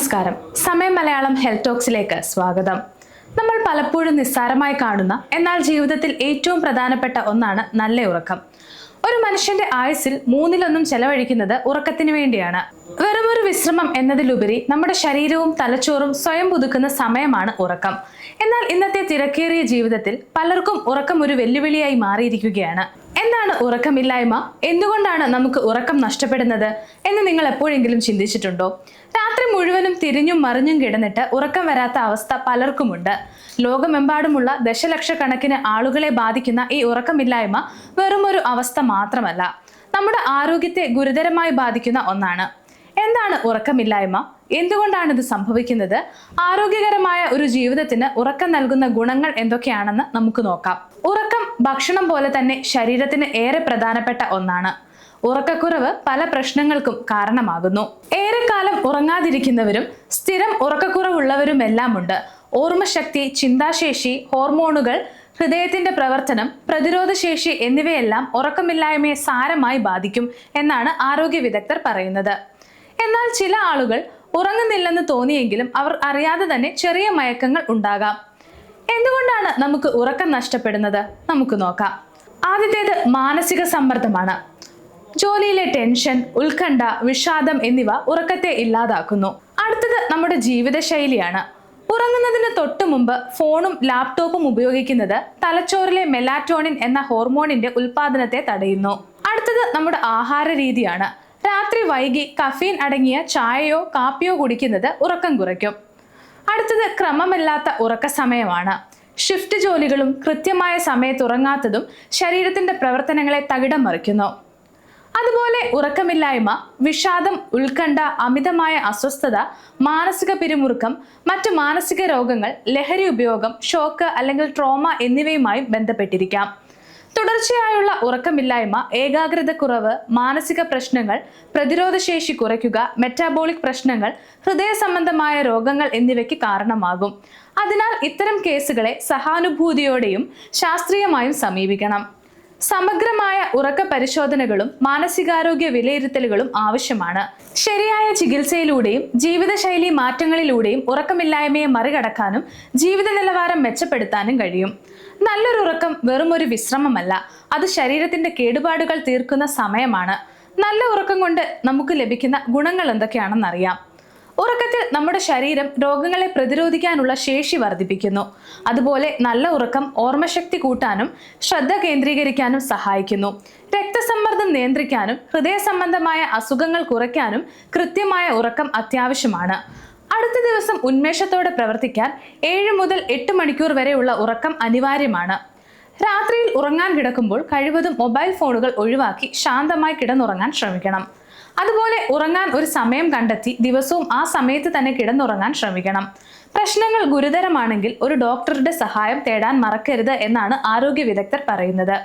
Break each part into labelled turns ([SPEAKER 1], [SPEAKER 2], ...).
[SPEAKER 1] നമസ്കാരം. സമയം മലയാളം ഹെൽത്ത് ടോക്സിലേക്ക് സ്വാഗതം. നമ്മൾ പലപ്പോഴും നിസ്സാരമായി കാണുന്ന എന്നാൽ ജീവിതത്തിൽ ഏറ്റവും പ്രധാനപ്പെട്ട ഒന്നാണ് നല്ല ഉറക്കം. ഒരു മനുഷ്യന്റെ ആയുസ്സിൽ മൂന്നിലൊന്നും ചെലവഴിക്കുന്നത് ഉറക്കത്തിന് വേണ്ടിയാണ്. വെറുമൊരു വിശ്രമം എന്നതിലുപരി നമ്മുടെ ശരീരവും തലച്ചോറും സ്വയം പുതുക്കുന്ന സമയമാണ് ഉറക്കം. എന്നാൽ ഇന്നത്തെ തിരക്കേറിയ ജീവിതത്തിൽ പലർക്കും ഉറക്കം ഒരു വെല്ലുവിളിയായി മാറിയിരിക്കുകയാണ്. എന്താണ് ഉറക്കമില്ലായ്മ? എന്തുകൊണ്ടാണ് നമുക്ക് ഉറക്കം നഷ്ടപ്പെടുന്നത്? എന്ന് നിങ്ങൾ എപ്പോഴെങ്കിലും ചിന്തിച്ചിട്ടുണ്ടോ? രാത്രി മുഴുവനും തിരിഞ്ഞും മറിഞ്ഞും കിടന്നിട്ട് ഉറക്കം വരാത്ത അവസ്ഥ പലർക്കുമുണ്ട്. ലോകമെമ്പാടുമുള്ള ദശലക്ഷക്കണക്കിന് ആളുകളെ ബാധിക്കുന്ന ഈ ഉറക്കമില്ലായ്മ വെറുമൊരു അവസ്ഥ മാത്രമല്ല. നമ്മുടെ ആരോഗ്യത്തെ ഗുരുതരമായി ബാധിക്കുന്ന ഒന്നാണ്. എന്താണ് ഉറക്കമില്ലായ്മ? എന്തുകൊണ്ടാണ് ഇത് സംഭവിക്കുന്നത്? ആരോഗ്യകരമായ ഒരു ജീവിതത്തിന് ഉറക്കം നൽകുന്ന ഗുണങ്ങൾ എന്തൊക്കെയാണെന്ന് നമുക്ക് നോക്കാം. ഉറക്കം ഭക്ഷണം പോലെ തന്നെ ശരീരത്തിന് ഏറെ പ്രധാനപ്പെട്ട ഒന്നാണ്. ഉറക്കക്കുറവ് പല പ്രശ്നങ്ങൾക്കും കാരണമാകുന്നു. ഏറെക്കാലം ഉറങ്ങാതിരിക്കുന്നവരും സ്ഥിരം ഉറക്കക്കുറവുള്ളവരുമെല്ലാം ഉണ്ട് ഓർമ്മശക്തി ചിന്താശേഷി ഹോർമോണുകൾ ഹൃദയത്തിന്റെ പ്രവർത്തനം പ്രതിരോധശേഷി എന്നിവയെല്ലാം ഉറക്കമില്ലായ്മയെ സാരമായി ബാധിക്കും എന്നാണ് ആരോഗ്യ വിദഗ്ധർ പറയുന്നത്. എന്നാൽ ചില ആളുകൾ ഉറങ്ങുന്നില്ലെന്ന് തോന്നിയെങ്കിലും അവർ അറിയാതെ തന്നെ ചെറിയ മയക്കങ്ങൾ ഉണ്ടാകാം. എന്തുകൊണ്ടാണ് നമുക്ക് ഉറക്കം നഷ്ടപ്പെടുന്നത്? നമുക്ക് നോക്കാം. ആദ്യത്തേത് മാനസിക സമ്മർദ്ദമാണ്. ജോലിയിലെ ടെൻഷൻ ഉത്കണ്ഠ വിഷാദം എന്നിവ ഉറക്കത്തെ ഇല്ലാതാക്കുന്നു. അടുത്തത് നമ്മുടെ ജീവിതശൈലിയാണ്. ഉറങ്ങുന്നതിന് തൊട്ടു മുമ്പ് ഫോണും ലാപ്ടോപ്പും ഉപയോഗിക്കുന്നത് തലച്ചോറിലെ മെലാറ്റോണിൻ എന്ന ഹോർമോണിന്റെ ഉൽപാദനത്തെ തടയുന്നു. അടുത്തത് നമ്മുടെ ആഹാര രീതിയാണ്. രാത്രി വൈകി കഫീൻ അടങ്ങിയ ചായയോ കാപ്പിയോ കുടിക്കുന്നത് ഉറക്കം കുറയ്ക്കും. അടുത്തത് ക്രമമില്ലാത്ത ഉറക്ക സമയമാണ്. ഷിഫ്റ്റ് ജോലികളും കൃത്യമായ സമയത്ത് ഉറങ്ങാത്തതും ശരീരത്തിന്റെ പ്രവർത്തനങ്ങളെ തകിടം മറിക്കുന്നു. അതുപോലെ ഉറക്കമില്ലായ്മ വിഷാദം ഉത്കണ്ഠ അമിതമായ അസ്വസ്ഥത മാനസിക പിരിമുറുക്കം മറ്റു മാനസിക രോഗങ്ങൾ ലഹരി ഉപയോഗം ഷോക്ക് അല്ലെങ്കിൽ ട്രോമ എന്നിവയുമായും ബന്ധപ്പെട്ടിരിക്കാം. തുടർച്ചയായുള്ള ഉറക്കമില്ലായ്മ ഏകാഗ്രത കുറവ് മാനസിക പ്രശ്നങ്ങൾ പ്രതിരോധശേഷി കുറയ്ക്കുക മെറ്റാബോളിക് പ്രശ്നങ്ങൾ ഹൃദയ സംബന്ധമായ രോഗങ്ങൾ എന്നിവയ്ക്ക് കാരണമാകും. അതിനാൽ ഇത്തരം കേസുകളെ സഹാനുഭൂതിയോടെയും ശാസ്ത്രീയമായും സമീപിക്കണം. സമഗ്രമായ ഉറക്ക പരിശോധനകളും മാനസികാരോഗ്യ വിലയിരുത്തലുകളും ആവശ്യമാണ്. ശരിയായ ചികിത്സയിലൂടെയും ജീവിതശൈലി മാറ്റങ്ങളിലൂടെയും ഉറക്കമില്ലായ്മയെ മറികടക്കാനും ജീവിത നിലവാരം മെച്ചപ്പെടുത്താനും കഴിയും. നല്ലൊരു ഉറക്കം വെറും ഒരു വിശ്രമമല്ല. അത് ശരീരത്തിന്റെ കേടുപാടുകൾ തീർക്കുന്ന സമയമാണ്. നല്ല ഉറക്കം കൊണ്ട് നമുക്ക് ലഭിക്കുന്ന ഗുണങ്ങൾ എന്തൊക്കെയാണെന്നറിയാം. ഉറക്കത്തിൽ നമ്മുടെ ശരീരം രോഗങ്ങളെ പ്രതിരോധിക്കാനുള്ള ശേഷി വർദ്ധിപ്പിക്കുന്നു. അതുപോലെ നല്ല ഉറക്കം ഓർമ്മശക്തി കൂട്ടാനും ശ്രദ്ധ കേന്ദ്രീകരിക്കാനും സഹായിക്കുന്നു. രക്തസമ്മർദ്ദം നിയന്ത്രിക്കാനും ഹൃദയ സംബന്ധമായ അസുഖങ്ങൾ കുറയ്ക്കാനും കൃത്യമായ ഉറക്കം അത്യാവശ്യമാണ്. അടുത്ത ദിവസം ഉന്മേഷത്തോടെ പ്രവർത്തിക്കാൻ ഏഴ് മുതൽ എട്ട് മണിക്കൂർ വരെയുള്ള ഉറക്കം അനിവാര്യമാണ്. രാത്രിയിൽ ഉറങ്ങാൻ കിടക്കുമ്പോൾ കഴിവതും മൊബൈൽ ഫോണുകൾ ഒഴിവാക്കി ശാന്തമായി കിടന്നുറങ്ങാൻ ശ്രമിക്കണം. അതുപോലെ ഉറങ്ങാൻ ഒരു സമയം കണ്ടെത്തി ദിവസവും ആ സമയത്ത് തന്നെ കിടന്നുറങ്ങാൻ ശ്രമിക്കണം. പ്രശ്നങ്ങൾ ഗുരുതരമാണെങ്കിൽ ഒരു ഡോക്ടറുടെ സഹായം തേടാൻ മറക്കരുത് എന്നാണ് ആരോഗ്യ വിദഗ്ധർ പറയുന്നത്.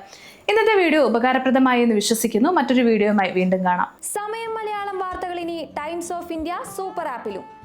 [SPEAKER 1] ഇന്നത്തെ വീഡിയോ ഉപകാരപ്രദമായി എന്ന് വിശ്വസിക്കുന്നു. മറ്റൊരു വീഡിയോയുമായി വീണ്ടും കാണാം.
[SPEAKER 2] സമയം മലയാളം വാർത്തകൾ ഇനി ടൈംസ് ഓഫ് ഇന്ത്യ സൂപ്പർ ആപ്പിലും.